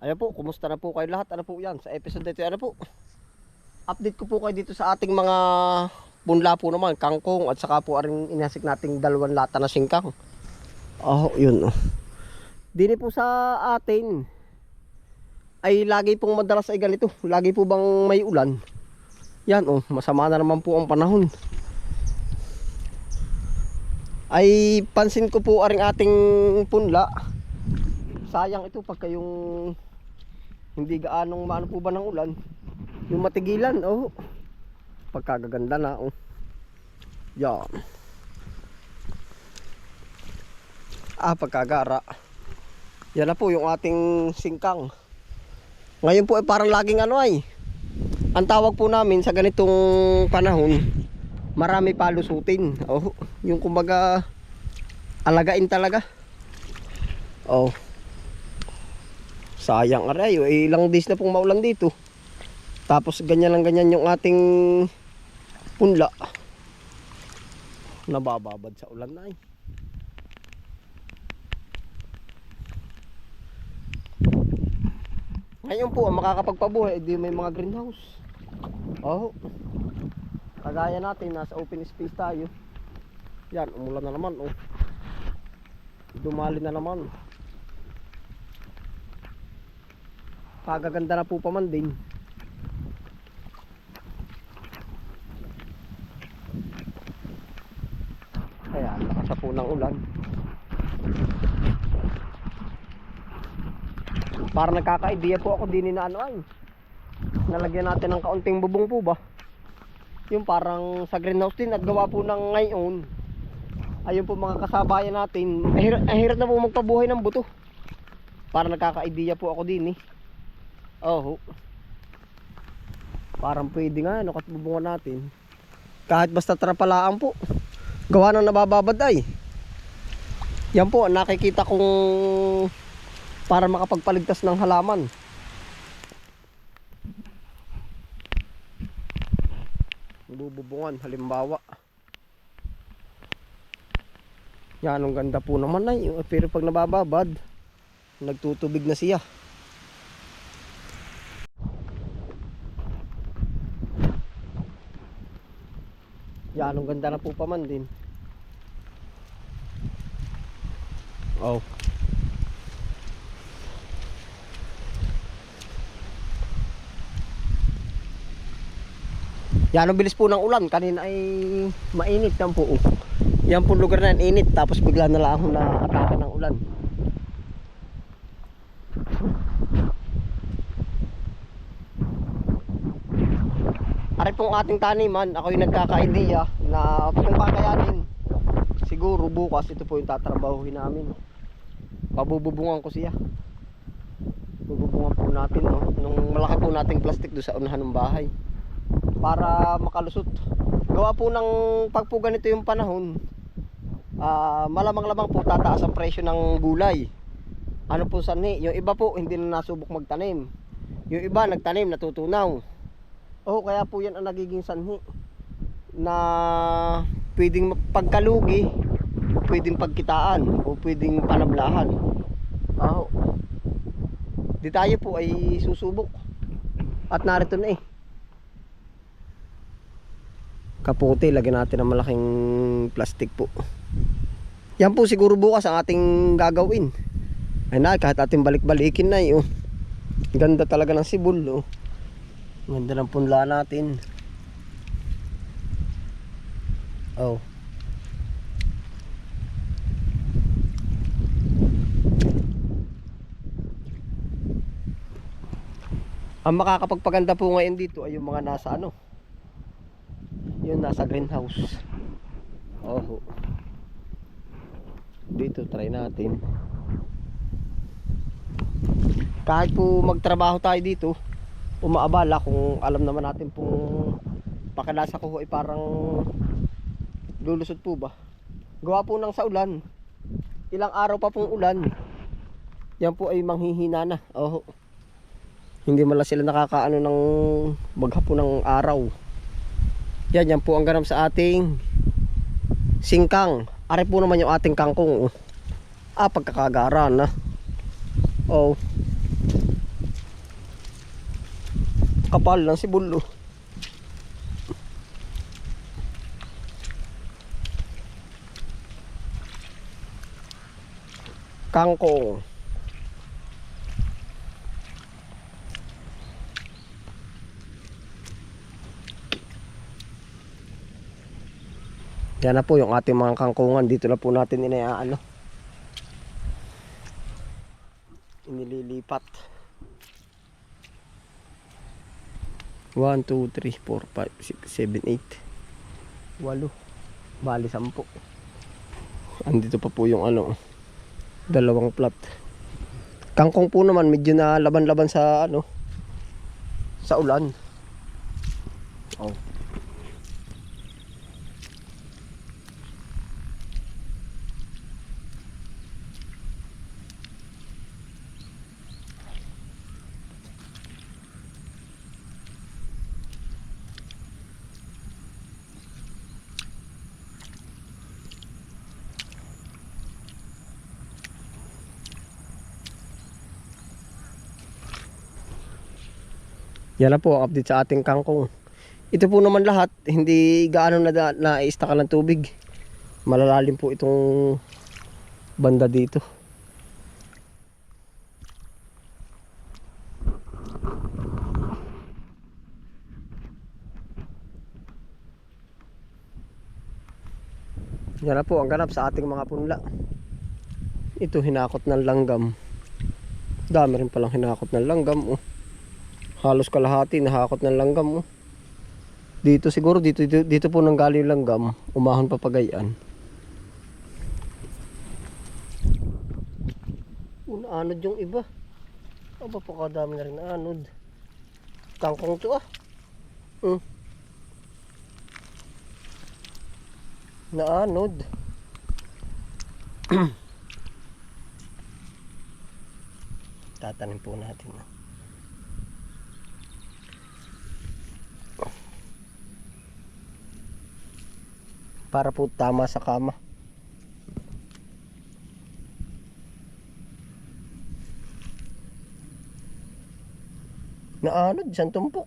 Ayan po, kumusta na po kayo lahat? Ano po yan? Sa episode dito, ano po? Update ko po kayo dito sa ating mga punla po naman, kangkong at saka po aring inasik nating dalawang lata na singkang. Oh, yun. Dini po sa atin ay lagi pong madalas ay ganito. Lagi po bang may ulan. Yan oh, masama na naman po ang panahon. Ay pansin ko po aring ating punla. Sayang ito pagka yung hindi gaanong maano po ba ng ulan. Yung matigilan, oh. Pagkagaganda na, oh. Yan. Ah, pagkagara. Yan na po yung ating singkang. Ngayon po ay parang laging ano ay. Ang tawag po namin sa ganitong panahon, marami palusutin. Oh, yung kumbaga alagain talaga. Oh. Sayang aray, eh, ilang days na pong maulan dito. Tapos ganyan lang ganyan yung ating punla. Nabababad sa ulan na eh. Ngayon po, makakapagpabuhay, di may mga greenhouse. Oh. Kagaya natin, nasa open space tayo. Yan, umulan na naman, oh. Dumali na naman. Kagaganda na po pa man din. Ayan, lakas po ng ulan. Para nagkaka-idea po ako din na ano ay. Nalagyan natin ng kaunting bubong po ba? Yung parang sa greenhouse din at gawa po ng ngayon. Ayun po mga kasabayan natin. Ang hirap na po magpabuhay ng buto. Para nagkaka-idea po ako din eh. Oh. Parang pwede nga ano kat bubungan natin. Kahit basta trapalaan po. Gawa ng nabababad ay. Yan po, nakikita kong para makapagpaligtas ng halaman. Bububungan, halimbawa. Yan, ang ganda po naman ay. Pero pag nabababad, nagtutubig na siya. Yan, ang ganda na po pa man din. Oh. Yan ang bilis po ng ulan. Kanina ay mainit yan po. oh. Yan po lugar na init. Tapos bigla na lang ako na atake ng ulan. Pong ating taniman, ako yung nagkaka-idea na kung kakayanin. Siguro bukas ito po yung tatrabahuhin namin. Pabububungan ko siya. Bububungan po natin no? nung malaki po nating plastic do sa unahan ng bahay para makalusot. Gawa po ng pag po ganito yung panahon, ah, malamang-lamang po tataas ang presyo ng gulay. Ano po sanhi? Yung iba po hindi na nasubok magtanim. Yung iba nagtanim, natutunaw. Oh, kaya po yan ang nagiging sanhi na pwedeng pagkalugi, pwedeng pagkitaan o pwedeng panablahan. Oh. Di tayo po ay susubok. At narito na eh kapote lagyan natin ng malaking plastic po yan po siguro bukas ang ating gagawin ay na kahit ating balik-balikin na eh, oh. ganda talaga ng sibol oh. Ganda ng punla natin. Oh. Ang makakapagpaganda po ngayon dito ay yung mga nasa ano? Yun nasa greenhouse. Oh. Dito try natin. Kahit po magtrabaho tayo dito umaabala kung alam naman natin pong pakalasa ko ay parang lulusot po ba gawa po ng sa ulan ilang araw pa pong ulan yan po ay manghihina na oh hindi mala sila nakakaano ng maghapon ng araw yan, yan po ang ganap sa ating singkang. Ari po naman yung ating kangkong. Ah, pagkakagaran na. Oh. Kapal ng sibol oh. Kangkong. Yan na po yung ating mga kangkungan. Dito na po natin inaano. Inililipat. 1, 2, 3, 4, 5, 6, 7, 8. 8. Bali, 10. Andito pa po yung ano, dalawang plat. Kangkong po naman, medyo na laban-laban sa ano, sa ulan. Oh. Yan na po update sa ating kangkong. Ito po naman lahat, hindi gaano na na-istaka ng tubig. Malalalim po itong banda dito. Yan na po ang ganap sa ating mga punla. Ito hinakot ng langgam. Dami rin palang hinakot ng langgam. Oh halos kalahati nahakot ng langgam oh. dito siguro dito, dito dito po nang galing langgam umahon papagayan unaanod yung iba aba po kadami na rin anod kangkong to ah hmm. naanod tatanim po natin ah. Para po tama sa kama. Naanod, isang tumpok.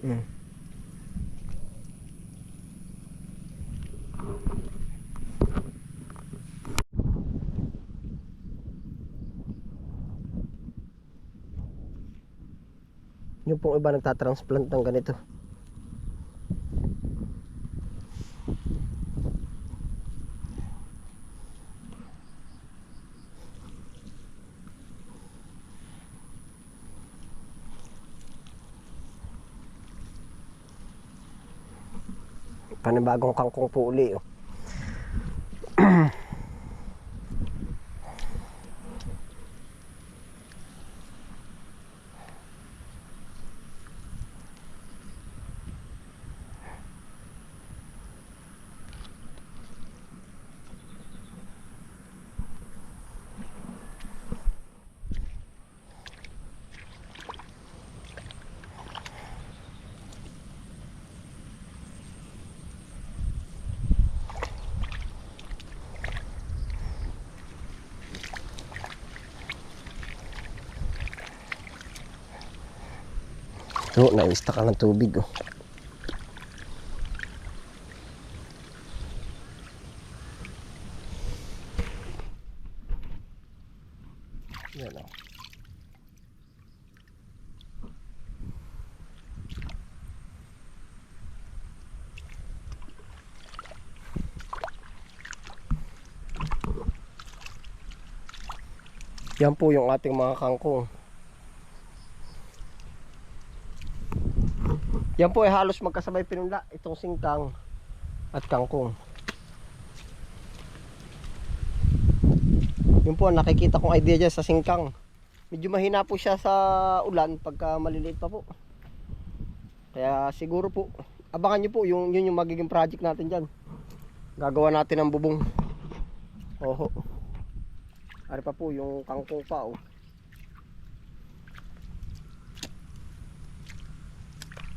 Hmm. Yung pong iba nagtatransplant ng ganito. Panibagong kangkong po uli oh. So, naista ka ng tubig oh. Yan oh. Yan po yung ating mga kangkong. Yan po ay halos magkasabay pinula itong singkang at kangkong. Yun po nakikita kong idea dyan sa singkang. Medyo mahina po siya sa ulan pagka maliliit pa po. Kaya siguro po, abangan nyo po yung, yun yung magiging project natin dyan. Gagawa natin ng bubong. Oho. Ari pa po yung kangkong pa oh.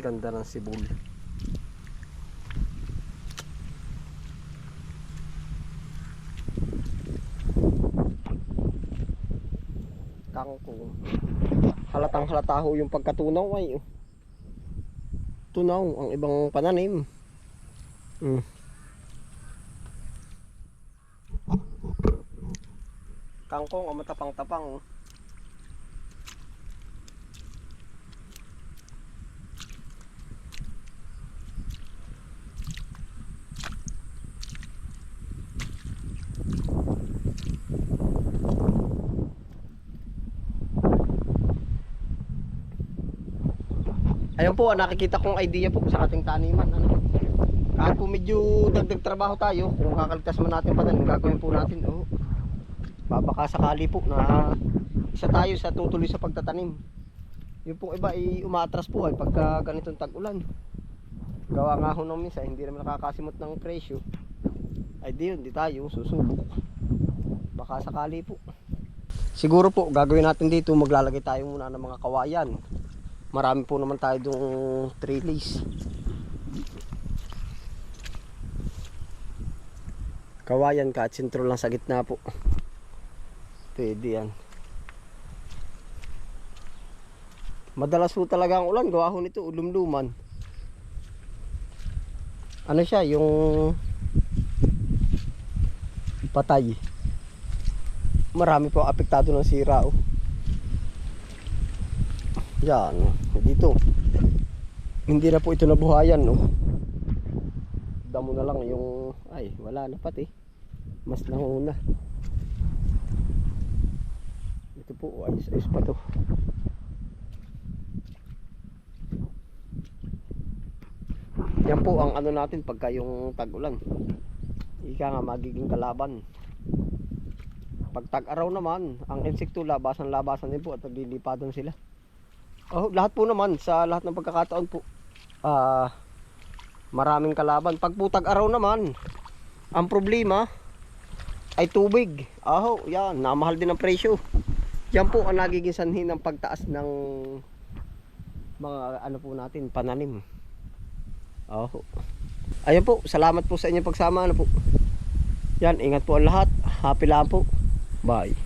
Ganda ng sibol. Kangkong. halatang halata ho yung pagkatunaw ay oh. tunaw ang ibang pananim. Mm. Kangkong ang matapang-tapang. oh. Ayun po, nakikita kong idea po sa ating taniman. Ano? Kahit po medyo dagdag trabaho tayo, kung kakaligtas man natin pa din, gagawin po natin. Oh. Babaka sakali po na isa tayo sa tutuloy sa pagtatanim. Yung pong iba ay umatras po ay pagka ganitong tag-ulan. Gawa nga ho nung minsan, hindi naman nakakasimot ng presyo. Ay di yun, di tayo susubok. Baka sakali po. Siguro po, gagawin natin dito, maglalagay tayo muna ng mga kawayan. Marami po naman tayo dong trellis. Kawayan ka at sentro lang sa gitna po. Pwede yan. Madalas po talaga ang ulan. Gawa ho nito, ulumluman. Ano siya, yung patay. Marami po apektado ng sira oh. Yan, dito. Hindi na po ito nabuhayan, no. Damo na lang yung ay, wala na pati. Mas nanguna. Ito po, ayos ayos pa to. Yan po ang ano natin pagka yung tag-ulan. Ika nga magiging kalaban. Pag tag-araw naman, ang insekto labasan-labasan din po at naglilipadan sila. Oh, lahat po naman sa lahat ng pagkakataon po. Ah, maraming kalaban. Pag putag araw naman, ang problema ay tubig. Aho, yan, namahal din ang presyo. Yan po ang nagiging sanhi ng pagtaas ng mga ano po natin, pananim. Aho. Ayun po, salamat po sa inyong pagsama. Ano po. Yan, ingat po ang lahat. Happy lang po. Bye.